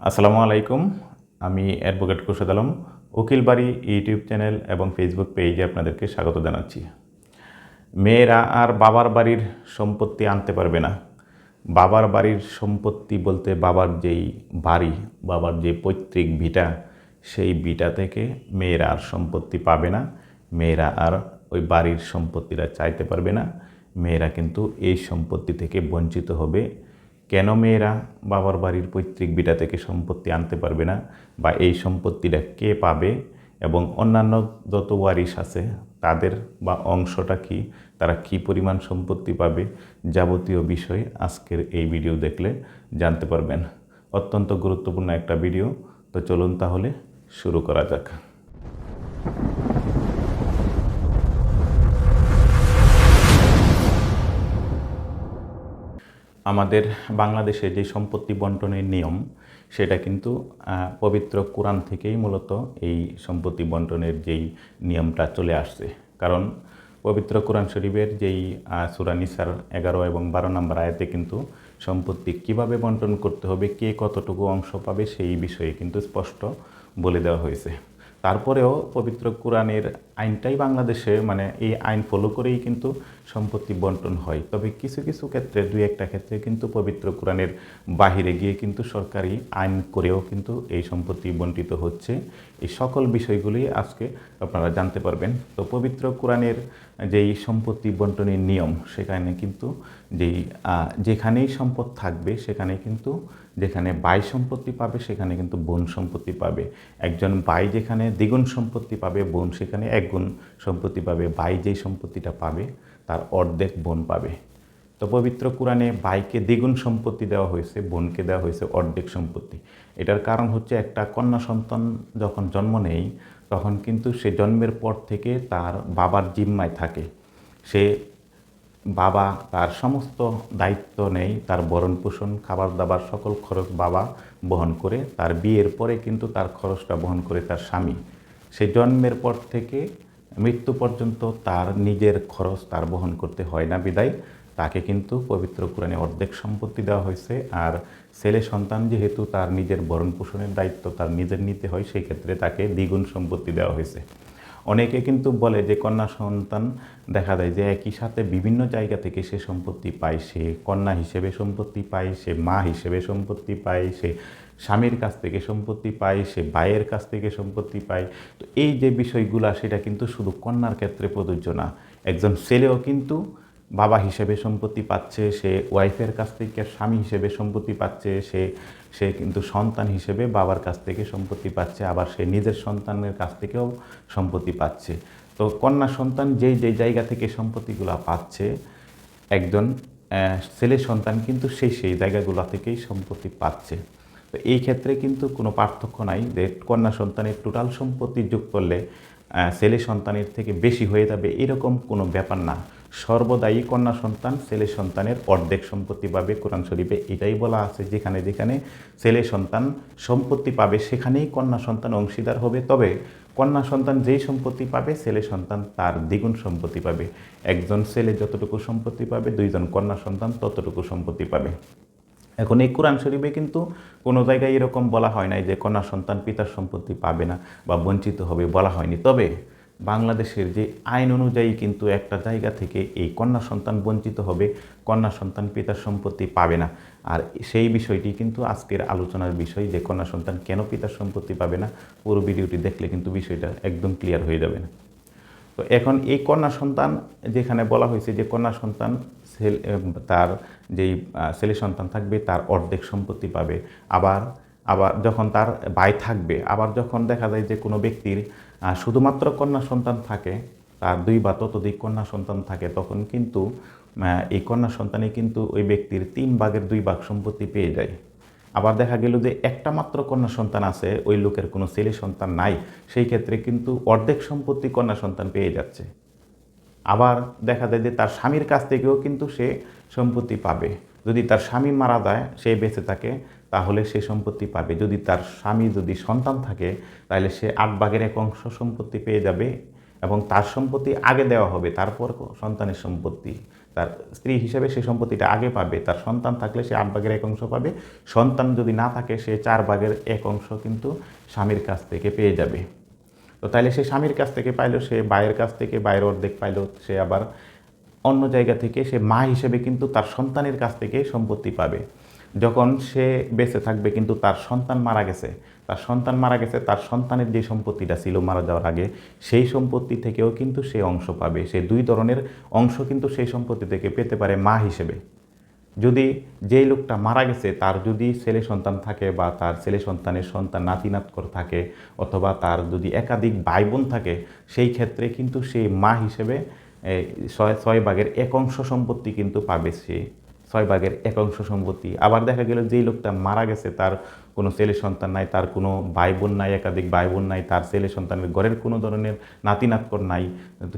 আসসালামু আলাইকুম। আমি অ্যাডভোকেট খুরশেদ আলম উকিল বাড়ি ইউটিউব চ্যানেল এবং ফেসবুক পেজে আপনাদেরকে স্বাগত জানাচ্ছি। মেয়েরা আর বাবার বাড়ির সম্পত্তি আনতে পারবে না। বাবার বাড়ির সম্পত্তি বলতে বাবার যেই বাড়ি, বাবার যে পৈতৃক ভিটা, সেই ভিটা থেকে মেয়েরা আর সম্পত্তি পাবে না। মেয়েরা আর ওই বাড়ির সম্পত্তিটা চাইতে পারবে না। মেয়েরা কিন্তু এই সম্পত্তি থেকে বঞ্চিত হবে। কেন মেয়েরা বাবার বাড়ির পৈতৃক বিটা থেকে সম্পত্তি আনতে পারবে না? বা এই সম্পত্তিটা কে পাবে? এবং অন্যান্য যত ওয়ারিশ আছে, তাদের বা অংশটা কি? তারা কি পরিমাণ সম্পত্তি পাবে? যাবতীয় বিষয় আজকের এই ভিডিও দেখলে জানতে পারবেন। অত্যন্ত গুরুত্বপূর্ণ একটা ভিডিও। তো চলুন তাহলে শুরু করা যাক। আমাদের বাংলাদেশে যে সম্পত্তি বন্টনের নিয়ম, সেটা কিন্তু পবিত্র কোরআন থেকেই মূলত এই সম্পত্তি বন্টনের যেই নিয়মটা চলে আসছে। কারণ পবিত্র কোরআন শরীফের যেই সুরা নিসার এগারো এবং বারো নম্বর আয়াতে কিন্তু সম্পত্তি কীভাবে বন্টন করতে হবে, কে কতটুকু অংশ পাবে, সেই বিষয়ে কিন্তু স্পষ্ট বলে দেওয়া হয়েছে। তারপরেও পবিত্র কোরআনের আইনটাই বাংলাদেশে মানে এই আইন ফলো করেই কিন্তু সম্পত্তি বন্টন হয়। তবে কিছু কিছু ক্ষেত্রে, দুই একটা ক্ষেত্রে কিন্তু পবিত্র কোরআনের বাহিরে গিয়ে কিন্তু সরকারি আইন করেও কিন্তু এই সম্পত্তি বন্টিত হচ্ছে। এই সকল বিষয়গুলি আজকে আপনারা জানতে পারবেন। তো পবিত্র কোরআনের যেই সম্পত্তি বন্টনের নিয়ম, সেখানে কিন্তু যেই যেখানেই সম্পদ থাকবে, সেখানে কিন্তু যেখানে বাই সম্পত্তি পাবে, সেখানে কিন্তু বোন সম্পত্তি পাবে। একজন বাই যেখানে দ্বিগুণ সম্পত্তি পাবে, বোন সেখানে একগুণ সম্পত্তি পাবে। বাই যেই সম্পত্তিটা পাবে, তার অর্ধেক বোন পাবে। তো পবিত্র কোরআনে বাইকে দ্বিগুণ সম্পত্তি দেওয়া হয়েছে, বোনকে দেওয়া হয়েছে অর্ধেক সম্পত্তি। এটার কারণ হচ্ছে একটা কন্যা সন্তান যখন জন্ম নেয়, তখন কিন্তু সে জন্মের পর থেকে তার বাবার জিম্মায় থাকে। সে বাবা, তার সমস্ত দায়িত্ব নেই, তার ভরণ পোষণ খাবার দাবার সকল খরচ বাবা বহন করে, তার বিয়ের পরে কিন্তু তার খরচটা বহন করে তার স্বামী। সে জন্মের পর থেকে মৃত্যু পর্যন্ত তার নিজের খরচ তার বহন করতে হয় না বিদায়। তাকে কিন্তু পবিত্র কোরআনে অর্ধেক সম্পত্তি দেওয়া হয়েছে আর ছেলে সন্তান যেহেতু তার নিজের ভরণ পোষণের দায়িত্ব তার নিজের নিতে হয়, সেই ক্ষেত্রে তাকে দ্বিগুণ সম্পত্তি দেওয়া হয়েছে। অনেকে কিন্তু বলে যে কন্যা সন্তান দেখা যায় যে একই সাথে বিভিন্ন জায়গা থেকে সে সম্পত্তি পায়, সে কন্যা হিসেবে সম্পত্তি পায়, সে মা হিসেবে সম্পত্তি পায়, সে স্বামীর কাছ থেকে সম্পত্তি পায়, সে ভাইয়ের কাছ থেকে সম্পত্তি পায়। তো এই যে বিষয়গুলা, সেটা কিন্তু শুধু কন্যার ক্ষেত্রে প্রযোজ্য না। একজন ছেলেও কিন্তু বাবা হিসেবে সম্পত্তি পাচ্ছে, সে ওয়াইফের কাছ থেকে স্বামী হিসেবে সম্পত্তি পাচ্ছে, সে সে কিন্তু সন্তান হিসেবে বাবার কাছ থেকে সম্পত্তি পাচ্ছে, আবার সে নিজের সন্তানের কাছ থেকেও সম্পত্তি পাচ্ছে। তো কন্যা সন্তান যেই যেই জায়গা থেকে সম্পত্তিগুলো পাচ্ছে, একজন ছেলে সন্তান কিন্তু সেই সেই জায়গাগুলো থেকেই সম্পত্তি পাচ্ছে। তো এই ক্ষেত্রে কিন্তু কোনো পার্থক্য নাই যে কন্যা সন্তানের টোটাল সম্পত্তি যোগ করলে ছেলে সন্তানের থেকে বেশি হয়ে যাবে, এরকম কোনো ব্যাপার না। সর্বদাই কন্যা সন্তান, ছেলে সন্তানের অর্ধেক সম্পত্তি পাবে কোরআন শরীফে। এটাই বলা আছে যেখানে যেখানে ছেলে সন্তান সম্পত্তি পাবে, সেখানেই কন্যা সন্তান অংশীদার হবে। তবে কন্যা সন্তান যেই সম্পত্তি পাবে, ছেলে সন্তান তার দ্বিগুণ সম্পত্তি পাবে। একজন ছেলে যতটুকু সম্পত্তি পাবে, দুইজন কন্যা সন্তান ততটুকু সম্পত্তি পাবে। এখন এই কোরআন শরীফে কিন্তু কোনো জায়গায় এরকম বলা হয় নাই যে কন্যা সন্তান পিতার সম্পত্তি পাবে না বা বঞ্চিত হবে বলা হয়নি। তবে বাংলাদেশের যে আইন অনুযায়ী কিন্তু একটা জায়গা থেকে এই কন্যা সন্তান বঞ্চিত হবে, কন্যা সন্তান পিতার সম্পত্তি পাবে না। আর সেই বিষয়টি কিন্তু আজকের আলোচনার বিষয় যে কন্যা সন্তান কেন পিতার সম্পত্তি পাবে না, পুরো ভিডিওটি দেখলে কিন্তু বিষয়টা একদম ক্লিয়ার হয়ে যাবে না। তো এখন এই কন্যা সন্তান যেখানে বলা হয়েছে যে কন্যা সন্তান তার যেই ছেলে সন্তান থাকবে, তার অর্ধেক সম্পত্তি পাবে। আবার আবার যখন তার ভাই থাকবে, আবার যখন দেখা যায় যে কোনো ব্যক্তির আহ, শুধুমাত্র কন্যা সন্তান থাকে তার দুই বা ততোধিক কন্যা সন্তান থাকে তখন কিন্তু এই কন্যা সন্তানে কিন্তু ওই ব্যক্তির তিন ভাগের দুই ভাগ সম্পত্তি পেয়ে যায়। আবার দেখা গেল যে একটা মাত্র কন্যা সন্তান আছে ওই লোকের কোনো ছেলে সন্তান নাই সেই ক্ষেত্রে কিন্তু অর্ধেক সম্পত্তি কন্যা সন্তান পেয়ে যাচ্ছে। আবার দেখা যায় যে তার স্বামীর কাছ থেকেও কিন্তু সে সম্পত্তি পাবে। যদি তার স্বামী মারা যায় সে বেঁচে থাকে তাহলে সে সম্পত্তি পাবে। যদি তার স্বামী, যদি সন্তান থাকে, তাহলে সে আট ভাগের এক অংশ সম্পত্তি পেয়ে যাবে এবং তার সম্পত্তি আগে দেওয়া হবে, তারপর সন্তানের সম্পত্তি। তার স্ত্রী হিসেবে সে সম্পত্তিটা আগে পাবে, তার সন্তান থাকলে সে আট ভাগের এক অংশ পাবে, সন্তান যদি না থাকে, সে চার ভাগের এক অংশ কিন্তু স্বামীর কাছ থেকে পেয়ে যাবে। তো তাহলে সে স্বামীর কাছ থেকে পাইলো, সে ভাইয়ের কাছ থেকে বাইরের অর্ধেক পাইলো, সে আবার অন্য জায়গা থেকে সে মা হিসেবে কিন্তু তার সন্তানের কাছ থেকে সম্পত্তি পাবে। যখন সে বেঁচে থাকবে কিন্তু তার সন্তান মারা গেছে, তার সন্তান মারা গেছে, তার সন্তানের যে সম্পত্তিটা ছিল মারা যাওয়ার আগে, সেই সম্পত্তি থেকেও কিন্তু সে অংশ পাবে। সে দুই ধরনের অংশ কিন্তু সেই সম্পত্তি থেকে পেতে পারে মা হিসেবে। যদি যেই লোকটা মারা গেছে, তার যদি ছেলে সন্তান থাকে বা তার ছেলে সন্তানের সন্তান নাতি নাতকর থাকে অথবা তার যদি একাধিক ভাই বোন থাকে, সেই ক্ষেত্রে কিন্তু সে মা হিসেবে ছয় ছয় ভাগের এক অংশ সম্পত্তি কিন্তু পাবে সে। ছয় ভাগের এক অংশ সম্পত্তি। আবার দেখা গেল যেই লোকটা মারা গেছে, তার কোনো ছেলে সন্তান নাই, তার কোনো ভাই বোন নাই, একাধিক ভাই বোন নাই, তার ছেলে সন্তানের ঘরের কোনো ধরনের নাতি নাতকর নাই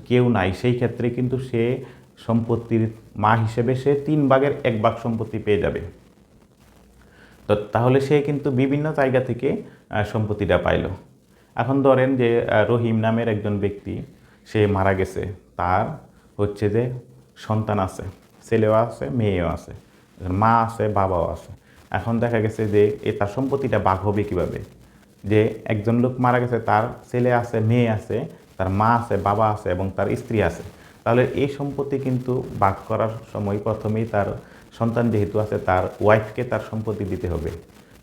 কেউ নাই। সেই ক্ষেত্রে কিন্তু সে সম্পত্তির মা হিসেবে সে তিন ভাগের এক ভাগ সম্পত্তি পেয়ে যাবে। তো তাহলে সে কিন্তু বিভিন্ন জায়গা থেকে সম্পত্তিটা পাইল। এখন ধরেন যে রহিম নামের একজন ব্যক্তি, সে মারা গেছে। তার হচ্ছে যে সন্তান আছে। ছেলেও আছে, মেয়েও আছে, মা আছে, বাবাও আছে। এখন দেখা গেছে যে এ তার সম্পত্তিটা বাঘ হবে কীভাবে? যে একজন লোক মারা গেছে, তার ছেলে আছে, মেয়ে আছে, তার মা আছে, বাবা আছে এবং তার স্ত্রী আছে। তাহলে এই সম্পত্তি কিন্তু ভাগ করার সময় প্রথমেই তার সন্তান যেহেতু আছে, তার ওয়াইফকে তার সম্পত্তি দিতে হবে।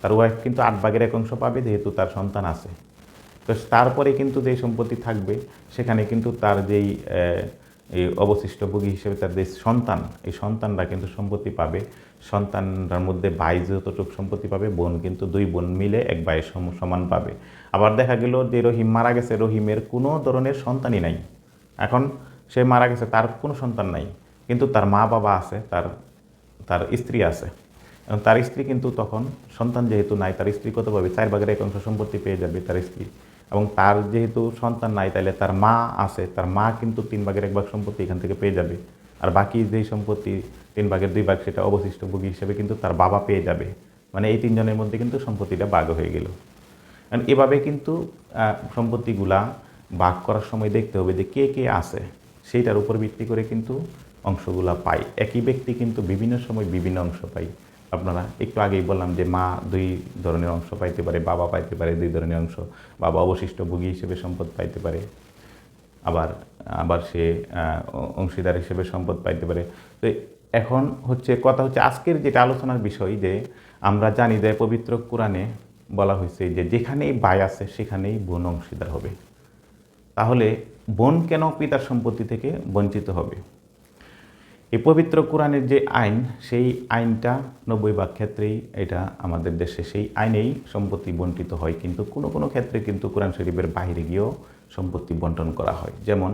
তার ওয়াইফ কিন্তু আট ভাগের এক অংশ পাবে যেহেতু তার সন্তান আছে। তো তারপরে কিন্তু যেই সম্পত্তি থাকবে, সেখানে কিন্তু তার যেই এই অবশিষ্ট ভোগী হিসেবে তার যে সন্তান, এই সন্তানরা কিন্তু সম্পত্তি পাবে। সন্তানরার মধ্যে ভাই যতটুকু সম্পত্তি পাবে, বোন কিন্তু দুই বোন মিলে এক ভাইয়ের সম- সমান পাবে। আবার দেখা গেল যে রহিম মারা গেছে, রহিমের কোনো ধরনের সন্তানই নাই। এখন সে মারা গেছে, তার কোনো সন্তান নাই। কিন্তু তার মা বাবা আছে, তার তার স্ত্রী আছে। এবং তার স্ত্রী কিন্তু তখন সন্তান যেহেতু নাই, তার স্ত্রী কত পাবে চার ভাগের এক অংশ সম্পত্তি পেয়ে যাবে তার স্ত্রী। এবং তার যেহেতু সন্তান নাই তাহলে তার মা আছে, তার মা কিন্তু তিন ভাগের এক ভাগ সম্পত্তি এখান থেকে পেয়ে যাবে। আর বাকি যেই সম্পত্তি তিন ভাগের দুই ভাগ, সেটা অবশিষ্ট ভোগী হিসেবে কিন্তু তার বাবা পেয়ে যাবে। মানে এই তিনজনের মধ্যে কিন্তু সম্পত্তিটা ভাগ হয়ে গেল। কারণ এভাবে কিন্তু সম্পত্তিগুলা ভাগ করার সময় দেখতে হবে যে কে কে আছে। সেইটার উপর ভিত্তি করে কিন্তু অংশগুলা পাই একই ব্যক্তি কিন্তু বিভিন্ন সময় বিভিন্ন অংশ পাই আপনারা একটু আগেই বললাম যে মা দুই ধরনের অংশ পাইতে পারে, বাবা পাইতে পারে দুই ধরনের অংশ। বাবা অবশিষ্ট ভোগী হিসেবে সম্পদ পাইতে পারে, আবার আবার সে অংশীদার হিসেবে সম্পদ পাইতে পারে। তো এখন হচ্ছে কথা হচ্ছে আজকের যেটা আলোচনার বিষয় যে আমরা জানি যে পবিত্র কোরআনে বলা হয়েছে যে যেখানেই বাই আছে সেখানেই বোন অংশীদার হবে। তাহলে বোন কেন পিতার সম্পত্তি থেকে বঞ্চিত হবে? এই পবিত্র কোরআনের যে আইন, সেই আইনটা নব্বই ভাগ ক্ষেত্রেই এটা আমাদের দেশে সেই আইনেই সম্পত্তি বন্টিত হয়। কিন্তু কোনো কোনো ক্ষেত্রে কিন্তু কোরআন শরীফের বাইরে গিয়েও সম্পত্তি বন্টন করা হয়। যেমন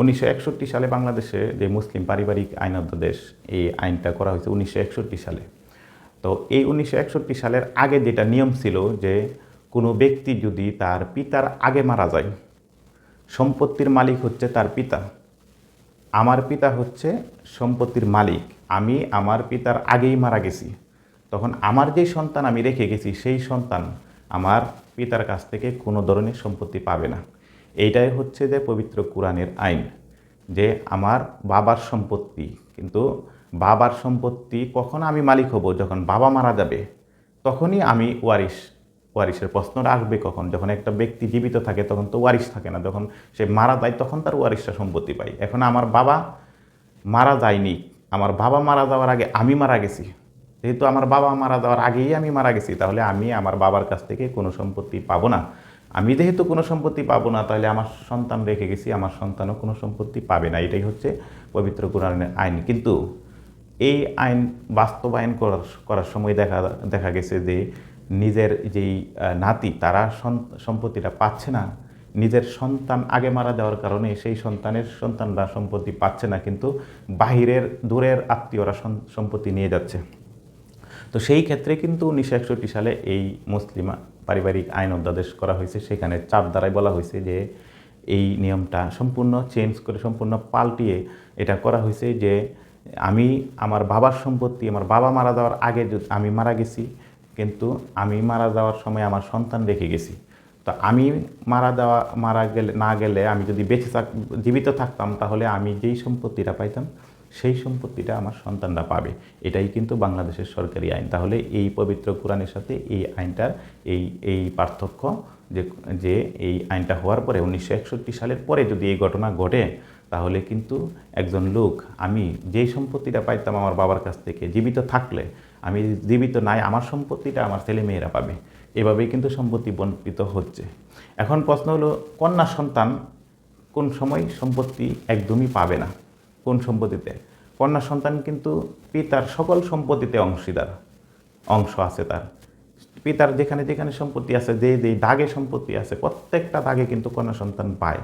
উনিশশো একষট্টি সালে বাংলাদেশে যে মুসলিম পারিবারিক আইন অধ্যাদেশ, এই আইনটা করা হয়েছে উনিশশো একষট্টি সালে। তো এই উনিশশো একষট্টি সালের আগে যেটা নিয়ম ছিল যে কোনো ব্যক্তি যদি তার পিতার আগে মারা যায়, সম্পত্তির মালিক হচ্ছে তার পিতা। আমার পিতা হচ্ছে সম্পত্তির মালিক, আমি আমার পিতার আগেই মারা গেছি। তখন আমার যে সন্তান আমি রেখে গেছি, সেই সন্তান আমার পিতার কাছ থেকে কোনো ধরনের সম্পত্তি পাবে না। এইটাই হচ্ছে যে পবিত্র কোরআনের আইন, যে আমার বাবার সম্পত্তি, কিন্তু বাবার সম্পত্তি কখন আমি মালিক হব? যখন বাবা মারা যাবে, তখনই আমি ওয়ারিশ ওয়ারিশের প্রশ্নটা আসবে কখন? যখন একটা ব্যক্তি জীবিত থাকে, তখন তো ওয়ারিশ থাকে না। যখন সে মারা যায়, তখন তার ওয়ারিশটা সম্পত্তি পায়। এখন আমার বাবা মারা যায়নি। আমার বাবা মারা যাওয়ার আগে আমি মারা গেছি। যেহেতু আমার বাবা মারা যাওয়ার আগেই আমি মারা গেছি, তাহলে আমি আমার বাবার কাছ থেকে কোনো সম্পত্তি পাবো না। আমি যেহেতু কোনো সম্পত্তি পাবো না, তাহলে আমার সন্তান রেখে গেছি, আমার সন্তানও কোনো সম্পত্তি পাবে না। এটাই হচ্ছে পবিত্র কোরআনের আইন। কিন্তু এই আইন বাস্তবায়ন করার করার সময় দেখা দেখা গেছে যে নিজের যেই নাতি, তারা সম্পত্তিটা পাচ্ছে না। নিজের সন্তান আগে মারা যাওয়ার কারণে সেই সন্তানের সন্তানরা সম্পত্তি পাচ্ছে না, কিন্তু বাহিরের দূরের আত্মীয়রা সম্পত্তি নিয়ে যাচ্ছে। তো সেই ক্ষেত্রে কিন্তু উনিশশো একষট্টি সালে এই মুসলিম পারিবারিক আইন অধ্যাদেশ করা হয়েছে। সেখানে চাপ দ্বারাই বলা হয়েছে যে এই নিয়মটা সম্পূর্ণ চেঞ্জ করে, সম্পূর্ণ পাল্টিয়ে এটা করা হয়েছে যে আমি আমার বাবার সম্পত্তি, আমার বাবা মারা যাওয়ার আগে আমি মারা গেছি কিন্তু আমি মারা যাওয়ার সময় আমার সন্তান রেখে গেছি। তো আমি মারা দেওয়া, মারা গেলে, না গেলে আমি যদি বেঁচে থাক, জীবিত থাকতাম তাহলে আমি যেই সম্পত্তিটা পাইতাম, সেই সম্পত্তিটা আমার সন্তানরা পাবে। এটাই কিন্তু বাংলাদেশের সরকারি আইন। তাহলে এই পবিত্র কোরআনের সাথে এই আইনটার এই এই পার্থক্য যে যে এই আইনটা হওয়ার পরে উনিশশো একষট্টি সালের পরে যদি এই ঘটনা ঘটে, তাহলে কিন্তু একজন লোক, আমি যেই সম্পত্তিটা পাইতাম আমার বাবার কাছ থেকে, জীবিত থাকলে আমি জীবিত নাই, আমার সম্পত্তিটা আমার ছেলে মেয়েরা পাবে। এভাবেই কিন্তু সম্পত্তি বন্টিত হচ্ছে। এখন প্রশ্ন হলো, কন্যা সন্তান কোন সময় সম্পত্তি একদমই পাবে না? কোন সম্পত্তিতে? কন্যা সন্তান কিন্তু পিতার সকল সম্পত্তিতে অংশীদার, অংশ আছে তার। পিতার যেখানে যেখানে সম্পত্তি আছে, যে যে দাগে সম্পত্তি আছে, প্রত্যেকটা দাগে কিন্তু কন্যা সন্তান পায়।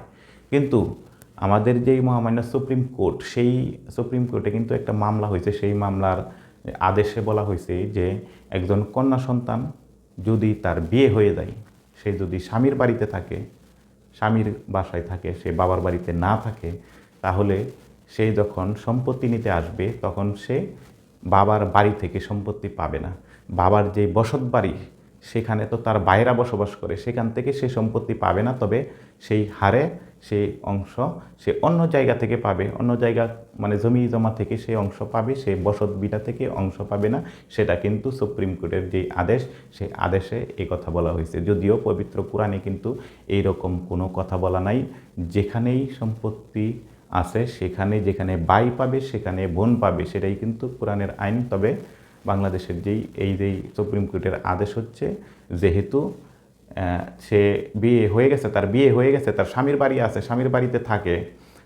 কিন্তু আমাদের যেই মহামান্য সুপ্রিম কোর্ট, সেই সুপ্রিম কোর্টে কিন্তু একটা মামলা হয়েছে, সেই মামলার আদেশে বলা হয়েছে যে একজন কন্যা সন্তান যদি তার বিয়ে হয়ে যায়, সে যদি স্বামীর বাড়িতে থাকে, স্বামীর বাসায় থাকে, সে বাবার বাড়িতে না থাকে, তাহলে সে যখন সম্পত্তি নিতে আসবে, তখন সে বাবার বাড়ি থেকে সম্পত্তি পাবে না। বাবার যে বসত বাড়ি সেখানে তো তার বাইরা বসবাস করে, সেখান থেকে সে সম্পত্তি পাবে না, তবে সেই হারে, সেই অংশ সে অন্য জায়গা থেকে পাবে, অন্য জায়গা মানে জমি জমা থেকে সেই অংশ পাবে, সে বসত বিটা থেকে অংশ পাবে না, সেটা কিন্তু সুপ্রিম কোর্টের যে আদেশ, সেই আদেশে এই কথা বলা হয়েছে। যদিও পবিত্র কোরআনে কিন্তু এই রকম কোনো কথা বলা নাই, যেখানেই সম্পত্তি আছে সেখানে, যেখানে বাই পাবে, সেখানে বোন পাবে, সেটাই কিন্তু কোরআনের আইন, তবে বাংলাদেশের যেই, এই যেই সুপ্রিম কোর্টের আদেশ হচ্ছে, যেহেতু সে বিয়ে হয়ে গেছে, তার বিয়ে হয়ে গেছে, তার স্বামীর বাড়ি আছে, স্বামীর বাড়িতে থাকে,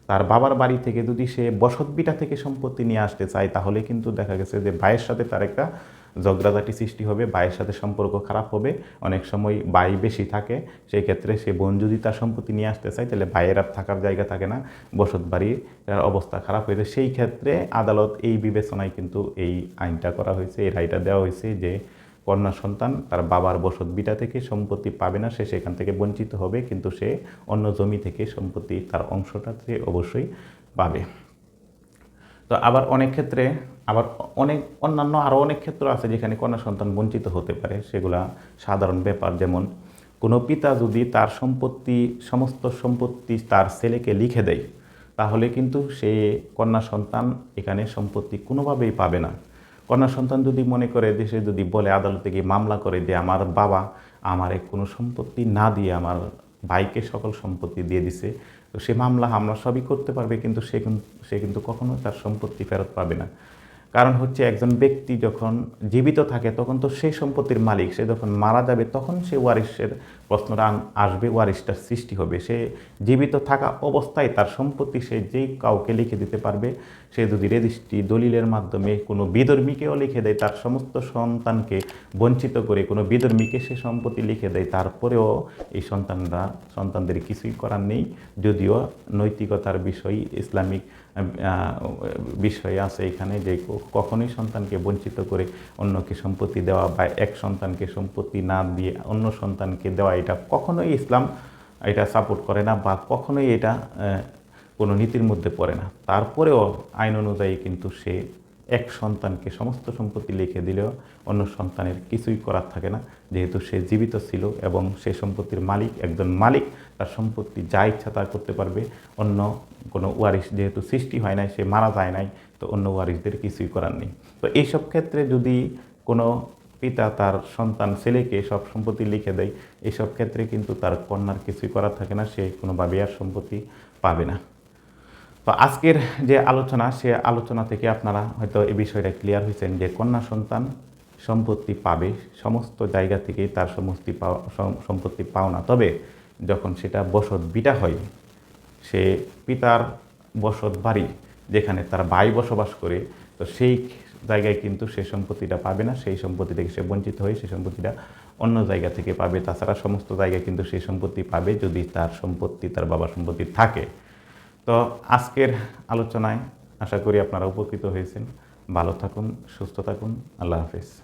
তার বাবার বাড়ি থেকে যদি সে বসতবিটা থেকে সম্পত্তি নিয়ে আসতে চায়, তাহলে কিন্তু দেখা গেছে যে ভাইয়ের সাথে তার একটা ঝগড়াঝাটি সৃষ্টি হবে ভাইয়ের সাথে সম্পর্ক খারাপ হবে, অনেক সময় ভাই বেশি থাকে, সেই ক্ষেত্রে সে বোন যদি তার সম্পত্তি নিয়ে আসতে চায়, তাহলে ভাইয়ের আর থাকার জায়গা থাকে না, বসত বাড়ির অবস্থা খারাপ হয়ে যায়। সেই ক্ষেত্রে আদালত এই বিবেচনায় কিন্তু এই আইনটা করা হয়েছে, এই রায়টা দেওয়া হয়েছে যে কন্যা সন্তান তার বাবার বসত বিটা থেকে সম্পত্তি পাবে না, সে সেখান থেকে বঞ্চিত হবে, কিন্তু সে অন্য জমি থেকে সম্পত্তি তার অংশটা সে অবশ্যই পাবে। তো আবার অনেক ক্ষেত্রে আবার অনেক, অন্যান্য আরও অনেক ক্ষেত্র আছে যেখানে কন্যা সন্তান বঞ্চিত হতে পারে। সেগুলা সাধারণ ব্যাপার। যেমন কোনো পিতা যদি তার সম্পত্তি, সমস্ত সম্পত্তি তার ছেলেকে লিখে দেয়, তাহলে কিন্তু সে কন্যা সন্তান এখানে সম্পত্তি কোনোভাবেই পাবে না। কন্যা সন্তান যদি মনে করে, দেশে যদি বলে, আদালতে গিয়ে মামলা করে যে আমার বাবা আমার কোনো সম্পত্তি না দিয়ে আমার ভাইকে সকল সম্পত্তি দিয়ে দিছে তো সে মামলা হামলা সবই করতে পারবে, কিন্তু সে কিন্তু সে কিন্তু কখনো তার সম্পত্তি ফেরত পাবে না। কারণ হচ্ছে একজন ব্যক্তি যখন জীবিত থাকে, তখন তো সেই সম্পত্তির মালিক, সে যখন মারা যাবে, তখন সে ওয়ারিশের প্রশ্নটা আসবে ওয়ারিশটার সৃষ্টি হবে। সে জীবিত থাকা অবস্থায় তার সম্পত্তি সে যেই কাউকে লিখে দিতে পারবে, সে যদি রেজিস্ট্রি দলিলের মাধ্যমে কোনো বিধর্মীকেও লিখে দেয়, তার সমস্ত সন্তানকে বঞ্চিত করে কোনো বিধর্মীকে সে সম্পত্তি লিখে দেয়, তারপরেও এই সন্তানরা, সন্তানদের কিছুই করার নেই। যদিও নৈতিকতার বিষয়, ইসলামিক বিষয় আছে এখানে যে কখনোই সন্তানকে বঞ্চিত করে অন্যকে সম্পত্তি দেওয়া বা এক সন্তানকে সম্পত্তি না দিয়ে অন্য সন্তানকে দেওয়া এটা কখনোই ইসলাম এটা সাপোর্ট করে না বা কখনোই এটা কোনো নীতির মধ্যে পড়ে না। তারপরেও আইন অনুযায়ী কিন্তু সে এক সন্তানকে সমস্ত সম্পত্তি লিখে দিলেও অন্য সন্তানের কিছুই করার থাকে না। যেহেতু সে জীবিত ছিল এবং সে সম্পত্তির মালিক, একজন মালিক, তার সম্পত্তি যা ইচ্ছা তা করতে পারবে। অন্য কোনো ওয়ারিশ যেহেতু সৃষ্টি হয় নাই, সে মারা যায় নাই, তো অন্য ওয়ারিশদের কিছুই করার নেই। তো এইসব ক্ষেত্রে যদি কোনো পিতা তার সন্তান, ছেলেকে সব সম্পত্তি লিখে দেয়। এইসব ক্ষেত্রে কিন্তু তার কন্যার কিছুই করার থাকে না, সে কোনোভাবে আর সম্পত্তি পাবে না। তো আজকের যে আলোচনা, সে আলোচনা থেকে আপনারা হয়তো এই বিষয়টা ক্লিয়ার হয়েছেন যে কন্যা সন্তান সম্পত্তি পাবে, সমস্ত জায়গা থেকেই তার সমস্ত পাওয়া, সম- সম্পত্তি পাওনা তবে যখন সেটা বসত বিটা হয়, সে পিতার বসত বাড়ি যেখানে তার ভাই বসবাস করে, তো সেই জায়গায় কিন্তু সে সম্পত্তিটা পাবে না, সেই সম্পত্তি থেকে সে বঞ্চিত হয়ে সেই সম্পত্তিটা অন্য জায়গা থেকে পাবে। তাছাড়া সমস্ত জায়গায় কিন্তু সেই সম্পত্তি পাবে যদি তার সম্পত্তি, তার বাবার সম্পত্তি থাকে। তো আজকের আলোচনায় আশা করি আপনারা উপকৃত হয়েছেন। ভালো থাকুন, সুস্থ থাকুন। আল্লাহ হাফিজ।